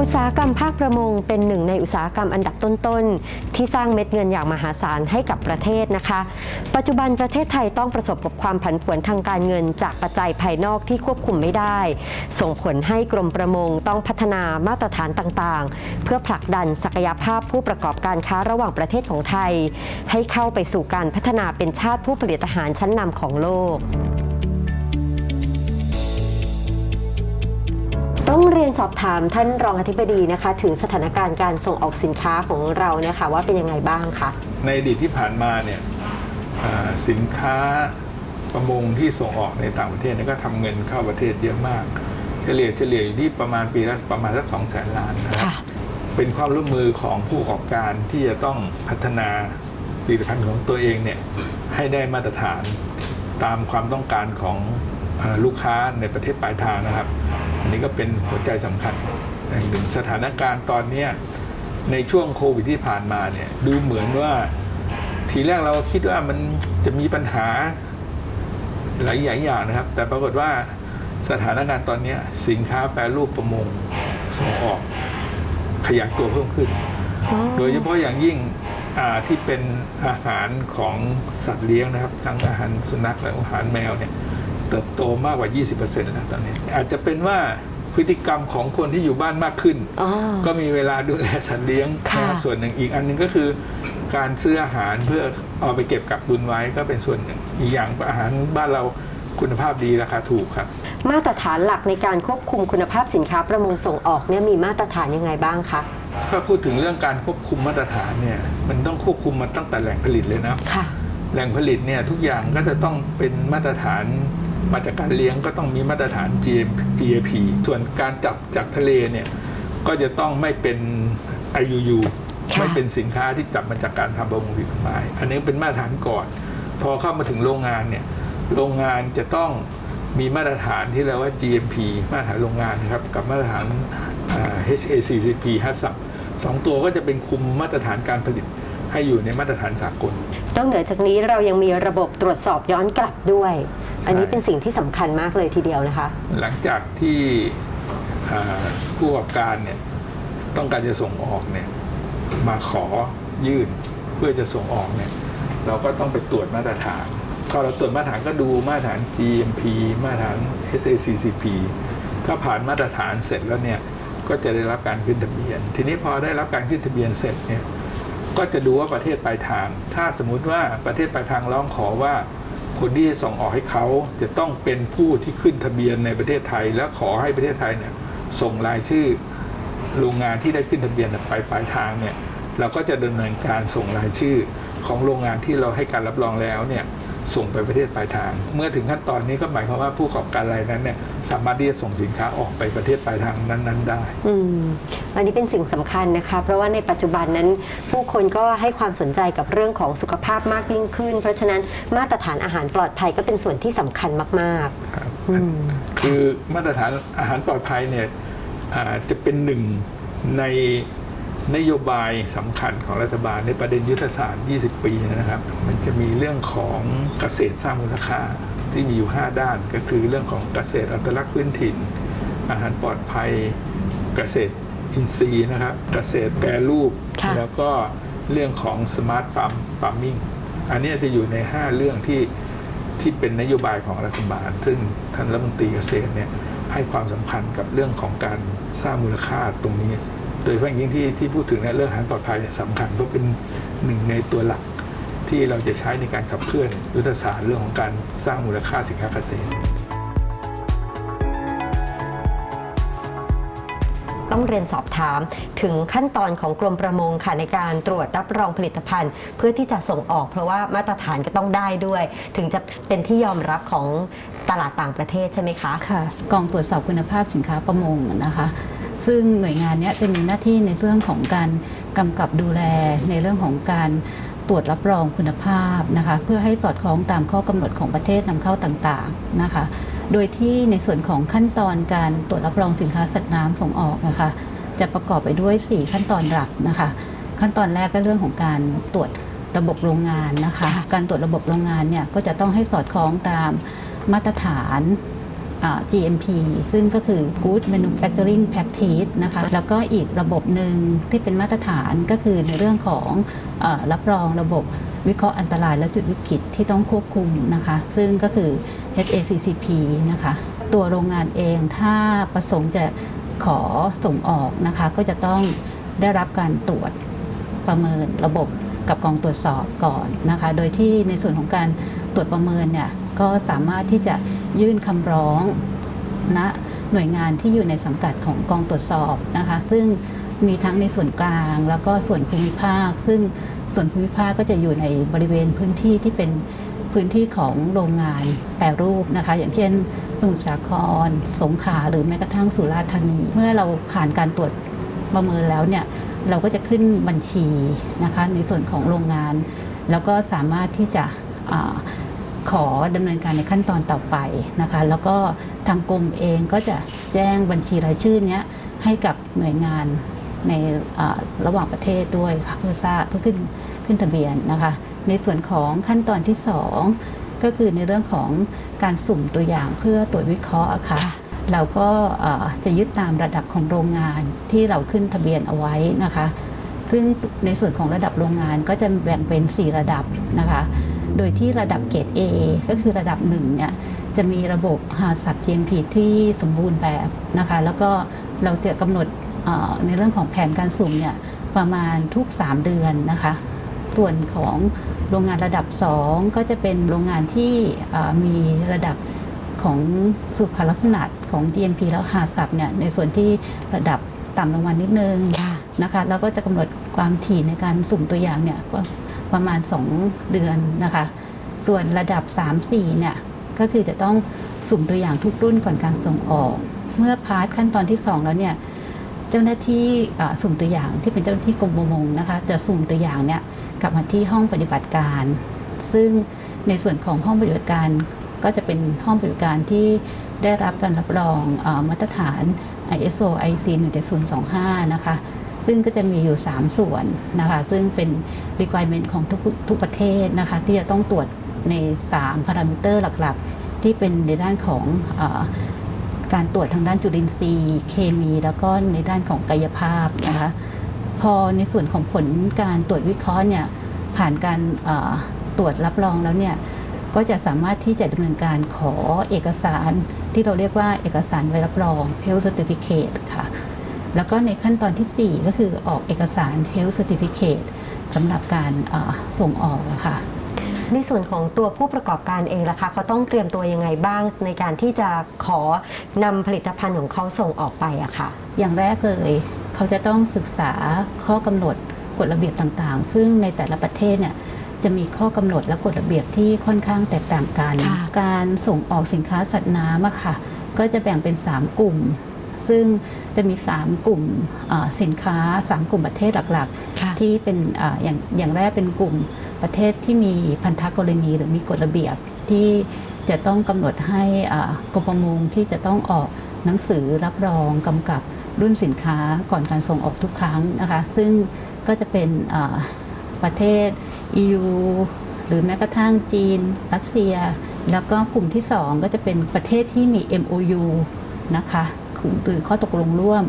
อุตสาหกรรมภาคประมงเป็นหนึ่งในอุตสาหกรรมอันดับต้นๆ ที่สร้างเม็ดเงินอย่างมหาศาลให้กับประเทศนะคะ ปัจจุบันประเทศไทยต้องประสบกับความผันผวนทางการเงิน จากปัจจัยภายนอกที่ควบคุมไม่ได้ ส่งผลให้กรมประมงต้องพัฒนามาตรฐานต่างๆ เพื่อผลักดันศักยภาพผู้ประกอบการค้าระหว่างประเทศของไทย ให้เข้าไปสู่การพัฒนาเป็นชาติผู้ผลิตอาหารชั้นนำของโลก ต้องเรียนสอบถามท่านรองอธิบดีนะคะ ถึงสถานการณ์การส่งออกสินค้าของเราเนี่ยค่ะว่าเป็นยังไงบ้างคะในอดีตที่ผ่านมาเนี่ยอ่าสินค้าประมงที่ส่งออกในต่างประเทศเนี่ยก็ทำเงินเข้าประเทศเยอะมาก เฉลี่ยเฉลี่ยอยู่ที่ประมาณปีละประมาณสักสองแสนล้านนะครับค่ะเป็นความร่วมมือของผู้ประกอบการที่จะต้องพัฒนาผลิตภัณฑ์ของตัวเองเนี่ยให้ได้มาตรฐานตามความต้องการของอาลูกค้าในประเทศปลายทางนะครับ อันนี้ก็เป็นหัวใจสำคัญอย่างหนึ่งสถานการณ์ตอนเนี้ในช่วงโควิดที่ผ่านมาเนี่ยดูเหมือนว่าทีแรกเราคิดว่ามันจะมีปัญหาหลายอย่างนะครับ แต่ปรากฏว่าสถานการณ์ตอนนี้สินค้าแปรรูปประมงส่งออกขยายตัวเพิ่มขึ้น โดยเฉพาะอย่างยิ่งที่เป็นอาหารของสัตว์เลี้ยงนะครับ ทั้งอาหารสุนัขและอาหารแมวเนี่ย เติบโตมากกว่า 20%แล้วตอนนี้ อาจจะเป็นว่าพฤติกรรมของคนที่อยู่บ้านมากขึ้น อ๋อ ก็มีเวลาดูแลสัตว์เลี้ยงค่ะ นะครับส่วนหนึ่งอีกอันหนึงก็คือ การซื้ออาหารเพื่อเอาไปเก็บกักตุนไว้ก็เป็นส่วนหนึ่งอีกอย่างอาหารบ้านเราคุณภาพดีราคาถูกครับ มาตรฐานหลักในการควบคุมคุณภาพสินค้าประมงส่งออกเนี่ยมีมาตรฐานยังไงบ้างคะ ถ้าพูดถึงเรื่องการควบคุมมาตรฐานเนี่ยมันต้องควบคุมมาตั้งแต่แหล่งผลิตเลยนะ ค่ะ แหล่งผลิตเนี่ยทุกอย่างก็จะต้องเป็นมาตรฐาน มาจากการเลี้ยงก็ต้องมีมาตรฐาน GM GAP ส่วนการจับจากทะเลเนี่ยก็จะต้องไม่เป็น IUU ค่ะไม่เป็นสินค้าที่จับมาจากการทำประมงผิดกฎหมาย อันนี้เป็นมาตรฐานก่อน พอเข้ามาถึงโรงงานเนี่ยโรงงานจะต้องมีมาตรฐานที่เรียกว่า GMP มาตรฐานโรงงานนะครับกับมาตรฐานอ่า HACCP HACCP สองตัวก็จะเป็นคุมมาตรฐานการผลิตให้อยู่ในมาตรฐานสากล นอกเหนือจากนี้เรายังมีระบบตรวจสอบย้อนกลับด้วย อันนี้เป็นสิ่งที่สำคัญมากเลยทีเดียวนะคะ หลังจากที่อ่าผู้ประกอบการเนี่ยต้องการจะส่งออกเนี่ยมาขอยื่นเพื่อจะส่งออกเนี่ยเราก็ต้องไปตรวจมาตรฐานพอเราตรวจมาตรฐานก็ดูมาตรฐาน GMP มาตรฐาน SACCP ถ้าผ่านมาตรฐานเสร็จแล้วเนี่ยก็จะได้รับการขึ้นทะเบียน ทีนี้พอได้รับการขึ้นทะเบียนเสร็จเนี่ย ก็จะดูว่าประเทศปลายทาง ถ้าสมมุติว่าประเทศปลายทางร้องขอว่า คนที่จะส่งออกให้เขาจะต้องเป็นผู้ที่ขึ้นทะเบียนในประเทศไทย และขอให้ประเทศไทยเนี่ยส่งรายชื่อโรงงานที่ได้ขึ้นทะเบียนไปปลายทางเนี่ยเราก็จะดำเนินการส่งรายชื่อของโรงงานที่เราให้การรับรองแล้วเนี่ย ส่งไปประเทศปลายทาง เมื่อถึงขั้นตอนนี้ก็หมายความว่าผู้ประกอบการรายนั้นเนี่ยสามารถที่จะส่งสินค้าออกไปประเทศปลายทางนั้น ๆ ได้ อืมอันนี้เป็นสิ่งสำคัญนะคะ เพราะว่าในปัจจุบันนั้น ผู้คนก็ให้ความสนใจกับเรื่องของสุขภาพมากยิ่งขึ้น เพราะฉะนั้นมาตรฐานอาหารปลอดภัยก็เป็นส่วนที่สำคัญมากครับๆอืมคือมาตรฐานอาหารปลอดภัยเนี่ยอ่าจะเป็นหนึ่งใน นโยบายสำคัญของรัฐบาลในประเด็นยุทธศาสตร์ 20 ปีนะครับ มันจะมีเรื่องของเกษตรสร้างมูลค่าที่มีอยู่ 5 ด้าน ก็คือเรื่องของเกษตรอัตลักษณ์พื้นถิ่น อาหารปลอดภัย เกษตรอินทรีย์นะครับ เกษตรแปรรูปค่ะแล้วก็เรื่องของสมาร์ทฟาร์มฟาร์มิงอันเนี้ยจะอยู่ใน 5 เรื่องที่ที่เป็นนโยบายของรัฐบาล ซึ่งท่านรัฐมนตรีเกษตรเนี่ยให้ความสำคัญกับเรื่องของการสร้างมูลค่าตรงนี้ โดยเฉพาะอย่างยิ่งที่ที่พูดถึงในเรื่องอาหารปลอดภัยเนี่ยสำคัญเพราะเป็นหนึ่งในตัวหลักที่เราจะใช้ในการขับเคลื่อนยุทธศาสตร์เรื่องของการสร้างมูลค่าสินค้าเกษตร ต้องเรียนสอบถามถึงขั้นตอนของกรมประมงค่ะในการตรวจรับรองผลิตภัณฑ์ เพื่อที่จะส่งออกเพราะว่ามาตรฐานก็ต้องได้ด้วย ถึงจะเป็นที่ยอมรับของตลาดต่างประเทศใช่ไหมคะค่ะกองตรวจสอบคุณภาพสินค้าประมงนะคะ ซึ่งหน่วยงานนี้จะมีหน้าที่ในเรื่องของการกำกับดูแลในเรื่องของการตรวจรับรองคุณภาพนะคะเพื่อให้สอดคล้องตามข้อกำหนดของประเทศนำเข้าต่างๆนะคะ โดยที่ในส่วนของขั้นตอนการตรวจรับรองสินค้าสัตว์น้ำส่งออกนะคะจะประกอบไปด้วย 4 ขั้นตอนหลักนะคะ ขั้นตอนแรกก็เรื่องของการตรวจระบบโรงงานนะคะ การตรวจระบบโรงงานเนี่ยก็จะต้องให้สอดคล้องตามมาตรฐาน GMP ซึ่งก็คือ Good Manufacturing Practice นะคะแล้วก็อีกระบบหนึ่งที่เป็นมาตรฐานก็คือในเรื่องของเออรับรองระบบวิเคราะห์อันตรายและจุดวิกฤตที่ต้องควบคุมนะคะ ซึ่งก็คือ HACCP นะคะ ตัวโรงงานเองถ้าประสงค์จะขอส่งออกนะคะ ก็จะต้องได้รับการตรวจประเมินระบบกับกองตรวจสอบก่อนนะคะ โดยที่ในส่วนของการตรวจประเมินเนี่ยก็สามารถที่จะ ยื่นคำร้องณหน่วยงานที่อยู่ในสังกัดของกองตรวจสอบนะคะ ซึ่งมีทั้งในส่วนกลางแล้วก็ส่วนภูมิภาค ซึ่งส่วนภูมิภาคก็จะอยู่ในบริเวณพื้นที่ที่เป็นพื้นที่ของโรงงานแปรรูปนะคะ อย่างเช่น สมุทรสาคร สงขลาหรือแม้กระทั่งสุราษฎร์ธานี เมื่อเราผ่านการตรวจประเมินแล้วเนี่ยเราก็จะขึ้นบัญชีนะคะในส่วนของโรงงาน แล้วก็สามารถที่จะ ขอดำเนินการในขั้นตอนต่อไปนะคะ แล้วก็ทางกรมเองก็จะแจ้งบัญชีรายชื่อเนี้ยให้กับหน่วยงานในอ่าระหว่างประเทศด้วยค่ะเพื่อทราบเพื่อขึ้นขึ้นทะเบียนนะคะ ในส่วนของขั้นตอนที่สองก็คือในเรื่องของการสุ่มตัวอย่างเพื่อตรวจวิเคราะห์อะค่ะเราก็เอ่อจะยึดตามระดับของโรงงานที่เราขึ้นทะเบียนเอาไว้นะคะ ซึ่งในส่วนของระดับโรงงานก็จะแบ่งเป็น 4 ระดับนะคะ โดยที่ระดับเกรด A ก็คือระดับ1เนี่ยจะมีระบบหาสับ GMP ที่สมบูรณ์แบบนะคะแล้วก็เราจะกำหนดเอ่อในเรื่องของแผนการสุ่มเนี่ยประมาณทุก 3 เดือนนะคะ ส่วนของโรงงานระดับ 2 ก็จะเป็นโรงงานที่เอ่อมีระดับของสุขลักษณะของ GMP แล้วหาสับเนี่ยในส่วนที่ระดับต่ำลงมานิดนึงค่ะนะคะแล้วก็จะกำหนดความถี่ในการสุ่มตัวอย่างเนี่ยว่า ประมาณ 2 เดือนนะคะ ส่วนระดับ 3-4เนี่ยก็คือจะต้องสุ่มตัวอย่างทุกรุ่นก่อนการส่งออก เมื่อพาร์ทขั้นตอนที่ 2 แล้วเนี่ยเจ้าหน้าที่สุ่มตัวอย่างที่เป็นเจ้าหน้าที่กรมประมงนะคะจะสุ่มตัวอย่างเนี่ยกลับมาที่ห้องปฏิบัติการ ซึ่งในส่วนของห้องปฏิบัติการก็จะเป็นห้องปฏิบัติการที่ได้รับการรับรองอมาตรฐาน ISO IC 17025 นะคะ ซึ่งก็จะมีอยู่ 3 ส่วนนะคะซึ่งเป็น requirement ของทุกทุกประเทศนะคะที่จะต้องตรวจใน 3 พารามิเตอร์หลักๆ ที่เป็นในด้านของอการตรวจทางด้านจุลินทรีย์ เคมี แล้วก็ในด้านของกายภาพนะคะพอในส่วนของผลการตรวจวิเคราะห์เนี่ยผ่านการตรวจรับรองแล้วเนี่ยก็จะสามารถที่จะดำเนินการขอเอกสารที่เราเรียกว่าเอกสารใบรับรอง Health Certificate ค่ะ แล้วก็ในขั้นตอนทีสี่ 4 ก็คือออกเอกสาร Health Certificate สำหรับการอ่าส่งออกอะค่ะในส่วนของตัวผู้ประกอบการเองล่ะคะเขาต้องเตรียมตัวยังไงบ้างในการที่จะขอนำผลิตภัณฑ์ของเขาส่งออกไปอะค่ะ อย่างแรกเลยเขาจะต้องศึกษาข้อกำหนดกฎระเบียบต่างๆ ซึ่งในแต่ละประเทศเนี่ยจะมีข้อกำหนดและกฎระเบียบที่ค่อนข้างแตกต่างกันค่ะการส่งออกสินค้าสัตว์น้ำอะค่ะ ก็จะแบ่งเป็น 3 กลุ่ม ซึ่งจะมี 3 กลุ่มอ่าสินค้า 3 กลุ่มประเทศหลักค่ะๆที่เป็นอาอย่างอย่างแรกเป็นกลุ่มประเทศที่มีพันธกรณีหรือมีกฎระเบียบที่จะต้องกำหนดให้อ่ากรมประมงที่จะต้องออกหนังสือรับรองกำกับรุ่นสินค้าก่อนการส่งออกทุกครั้งนะคะซึ่งก็จะเป็นอ่าประเทศ EU หรือแม้กระทั่งจีน รัสเซีย แล้วก็กลุ่มที่ 2 ก็จะเป็นประเทศที่มี MOU นะคะ หรือข้อตกลงร่วม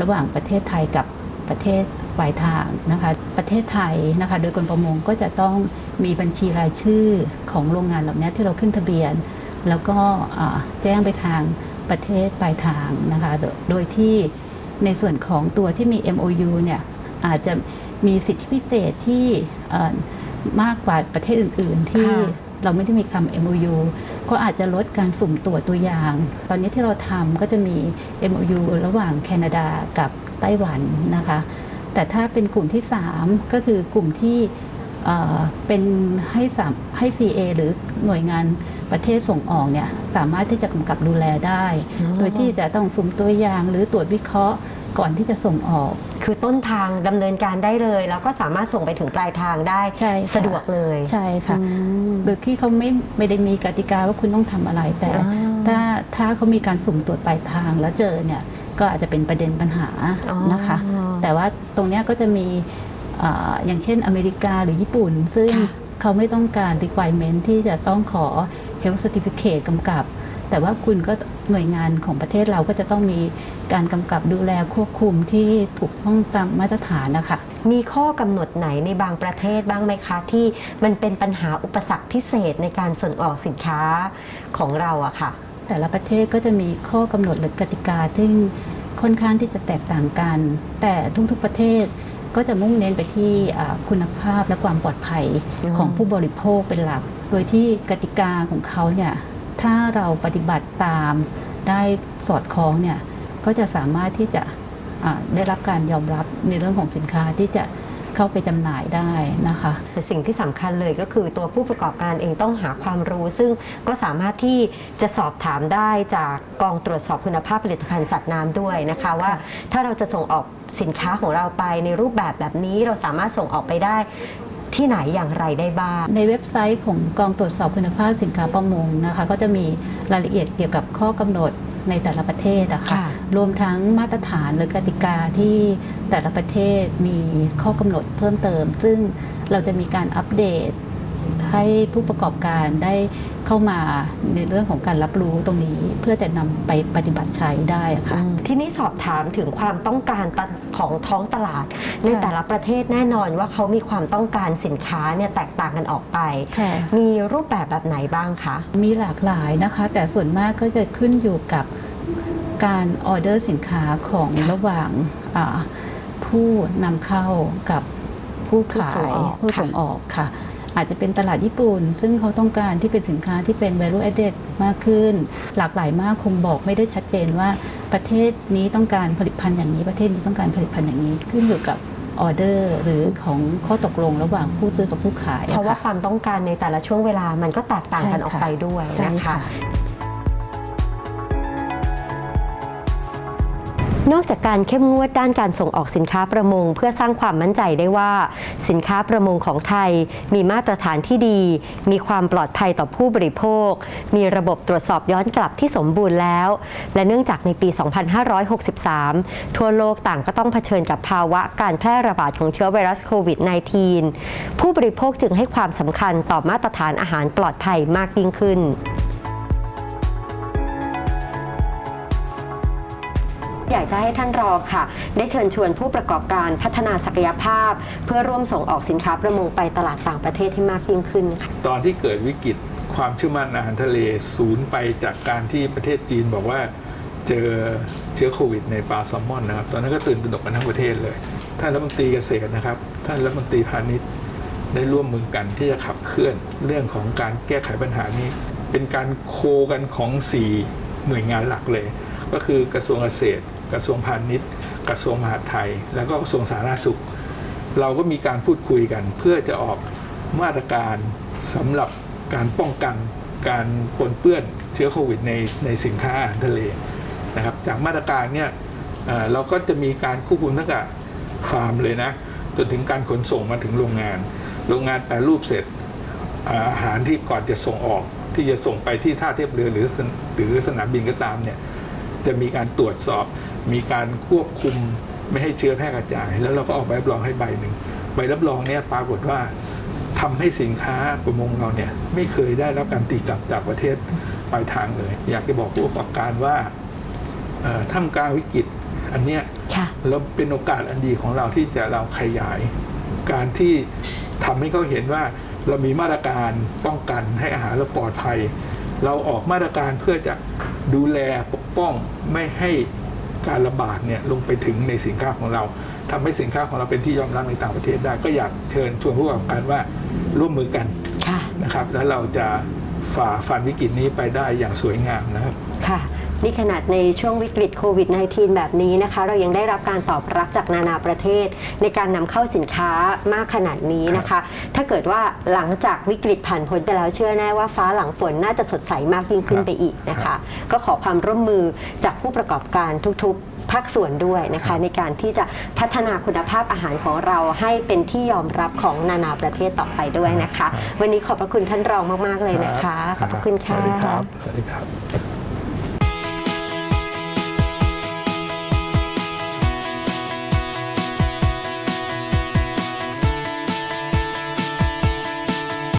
ระหว่างประเทศไทยกับประเทศปลายทางนะคะประเทศไทยนะคะโดยกรมประมงก็จะต้องมีบัญชีรายชื่อของโรงงานเหล่านี้ที่เราขึ้นทะเบียน แล้วก็อ่าแจ้งไปทางประเทศปลายทางนะคะโดยโดยที่ในส่วนของตัวที่มี MOU เนี่ยอาจจะมีสิทธิพิเศษที่เอ่อมากกว่าประเทศอื่น ๆ ที่ค่ะเราไม่ได้มีคำ MOU ก็อาจจะลดการสุ่มตรวจตัวอย่าง ตอนนี้ที่เราทำก็จะมี MOU ระหว่างแคนาดากับไต้หวันนะคะ แต่ถ้าเป็นกลุ่มที่ 3 ก็คือกลุ่มที่เอ่อเป็นให้สามให้ CA หรือหน่วยงานประเทศส่งออกเนี่ยสามารถที่จะกำกับดูแลได้อ๋อโดยที่จะต้องสุ่มตัวอย่างหรือตรวจวิเคราะห์ก่อนที่จะส่งออก คือต้นทางดำเนินการได้เลย แล้วก็สามารถส่งไปถึงปลายทางได้ใช่ค่ะ สะดวกเลย ใช่ค่ะอืมโดยที่เขาไม่ไม่ได้มีกติกาว่าคุณต้องทำอะไรแต่ อ่า ถ้าถ้าเขามีการสุ่มตรวจปลายทางแล้วเจอเนี่ยก็อาจจะเป็นประเด็นปัญหาอ๋อ นะคะ แต่ว่าตรงเนี้ยก็จะมีอ่าอย่างเช่นอเมริกาหรือญี่ปุ่น ซึ่งค่ะเขาไม่ต้องการ requirement ที่จะต้องขอ health certificate กำกับ แต่ว่าคุณก็หน่วยงานของประเทศเราก็จะต้องมีการกำกับดูแลควบคุมที่ถูกต้องตามมาตรฐานนะคะ มีข้อกำหนดไหนในบางประเทศบ้างไหมคะ ที่มันเป็นปัญหาอุปสรรคพิเศษในการส่งออกสินค้าของเราอะค่ะ แต่ละประเทศก็จะมีข้อกำหนดหรือกติกาที่ค่อนข้างที่จะแตกต่างกัน แต่ทุกๆประเทศก็จะมุ่งเน้นไปที่อ่าคุณภาพและความปลอดภัยอืมของผู้บริโภคเป็นหลัก โดยที่กติกาของเขาเนี่ย ถ้าเราปฏิบัติตามได้สอดคล้องเนี่ยก็จะสามารถที่จะอ่าได้รับการยอมรับในเรื่องของสินค้าที่จะเข้าไปจำหน่ายได้นะคะแต่สิ่งที่สำคัญเลยก็คือตัวผู้ประกอบการเองต้องหาความรู้ ซึ่งก็สามารถที่จะสอบถามได้จากกองตรวจสอบคุณภาพผลิตภัณฑ์สัตว์น้ำด้วยนะคะว่าถ้าเราจะส่งออกสินค้าของเราไปในรูปแบบแบบนี้เราสามารถส่งออกไปได้ ที่ไหนอย่างไรได้บ้าง ในเว็บไซต์ของกองตรวจสอบคุณภาพสินค้าประมงนะคะก็จะมีรายละเอียดเกี่ยวกับข้อกำหนดในแต่ละประเทศอะค่ะค่ะรวมทั้งมาตรฐานหรือกติกาที่แต่ละประเทศมีข้อกำหนดเพิ่มเติม ซึ่งเราจะมีการอัปเดต ให้ผู้ประกอบการได้เข้ามาในเรื่องของการรับรู้ตรงนี้ เพื่อจะนำไปปฏิบัติใช้ได้อะค่ะที่นี่สอบถามถึงความต้องการของท้องตลาดในค่ะแต่ละประเทศแน่นอนว่าเขามีความต้องการสินค้าเนี่ยแตกต่างกันออกไปค่ะมีรูปแบบแบบไหนบ้างคะมีหลากหลายนะคะ แต่ส่วนมากก็จะขึ้นอยู่กับการออเดอร์สินค้าของค่ะระหว่างอ่าผู้นำเข้ากับผู้ขายผู้ส่งออกผู้ส่งออกค่ะ อาจจะเป็นตลาดญี่ปุ่น ซึ่งเขาต้องการที่เป็นสินค้าที่เป็น value added มากขึ้น หลากหลายมากคงบอกไม่ได้ชัดเจนว่าประเทศนี้ต้องการผลิตภัณฑ์อย่างนี้ ประเทศนี้ต้องการผลิตภัณฑ์อย่างนี้ขึ้นอยู่กับออเดอร์หรือของข้อตกลงระหว่างผู้ซื้อกับผู้ขาย เพราะว่าค่ความต้องการในแต่ละช่วงเวลามันก็แตกต่างกันใช่ออกค่ะไปด้วยใช่นะคะ นอกจากการเข้มงวดด้านการส่งออกสินค้าประมง เพื่อสร้างความมั่นใจได้ว่า สินค้าประมงของไทย มีมาตรฐานที่ดี มีความปลอดภัยต่อผู้บริโภค มีระบบตรวจสอบย้อนกลับที่สมบูรณ์แล้ว และเนื่องจากในปี 2563 ทั่วโลกต่างก็ต้องเผชิญกับภาวะการแพร่ระบาดของเชื้อไวรัสโควิด -19 ผู้บริโภคจึงให้ความสำคัญต่อมาตรฐานอาหารปลอดภัยมากยิ่งขึ้น อยากจะให้ท่านรอค่ะ ได้เชิญชวนผู้ประกอบการพัฒนาศักยภาพ เพื่อร่วมส่งออกสินค้าประมงไปตลาดต่างประเทศให้มากยิ่งขึ้นค่ะตอนที่เกิดวิกฤตความเชื่อมั่นอาหารทะเลศูนย์ไปจากการที่ประเทศจีนบอกว่าเจอเชื้อโควิดในปลาแซลมอนนะครับ ตอนนั้นก็ตื่นตระหนกกันทั้งประเทศเลย ท่านรัฐมนตรีเกษตรนะครับ ท่านรัฐมนตรีพาณิชย์ได้ร่วมมือกันที่จะขับเคลื่อนเรื่องของการแก้ไขปัญหานี้ เป็นการโคกันของ 4 หน่วยงานหลักเลย ก็คือกระทรวงเกษตร กระทรวงพาณิชย์ กระทรวงมหาดไทย แล้วก็กระทรวงสาธารณสุข เราก็มีการพูดคุยกัน เพื่อจะออกมาตรการสำหรับการป้องกันการปนเปื้อนเชื้อโควิดในในสินค้าอาหารทะเลนะครับจากมาตรการเนี่ยเราก็จะมีการควบคุมตั้งแต่ฟาร์มเลยนะจนถึงการขนส่งมาถึงโรงงาน โรงงานแปรรูปเสร็จอาหารที่ก่อนจะส่งออกที่จะส่งไปที่ท่าเทียบเรือหรือหรือสนามบินก็ตามเนี่ยจะมีการตรวจสอบ มีการควบคุมไม่ให้เชื้อแพร่กระจาย แล้วเราก็ออกใบรับรองให้ใบหนึ่งใบรับรองเนี่ยปรากฏว่าทำให้สินค้าประมงเราเนี่ยไม่เคยได้รับการตีกลับจากประเทศปลายทางเลย อยากจะบอกผู้ประกอบการว่าเอ่อท่ามกลางวิกฤตอันเนี้ยค่ะแล้วเป็นโอกาสอันดีของเราที่จะเราขยาย การที่ทำให้เขาเห็นว่าเรามีมาตรการป้องกันให้อาหารเราปลอดภัย เราออกมาตรการเพื่อจะดูแลปกป้องไม่ให้ การระบาดเนี่ยลงไปถึงในสินค้าของเราทำให้สินค้าของเราเป็นที่ยอมรับในต่างประเทศได้ ก็อยากเชิญชวนผู้ประกอบการว่าร่วมมือกันค่ะนะครับ แล้วเราจะฝ่าฟันวิกฤตนี้ไปได้อย่างสวยงามนะครับค่ะ นี่ขนาดในช่วงวิกฤตโควิด -19 แบบนี้นะคะ เรายังได้รับการตอบรับจากนานาประเทศ ในการนำเข้าสินค้ามากขนาดนี้นะคะ ถ้าเกิดว่าหลังจากวิกฤตผ่านพ้นไปแล้วเชื่อแน่ว่าฟ้าหลังฝนน่าจะสดใสมากยิ่งขึ้นไปอีกนะคะ ก็ขอความร่วมมือจากผู้ประกอบการทุกๆภาคส่วนด้วยนะคะในการที่จะพัฒนาคุณภาพอาหารของเราให้เป็นที่ยอมรับของนานาประเทศต่อไปด้วยนะคะ วันนี้ขอบพระคุณท่านรองมาก ๆ เลยนะคะ ขอบพระคุณค่ะสวัสดีครับสวัสดีครับ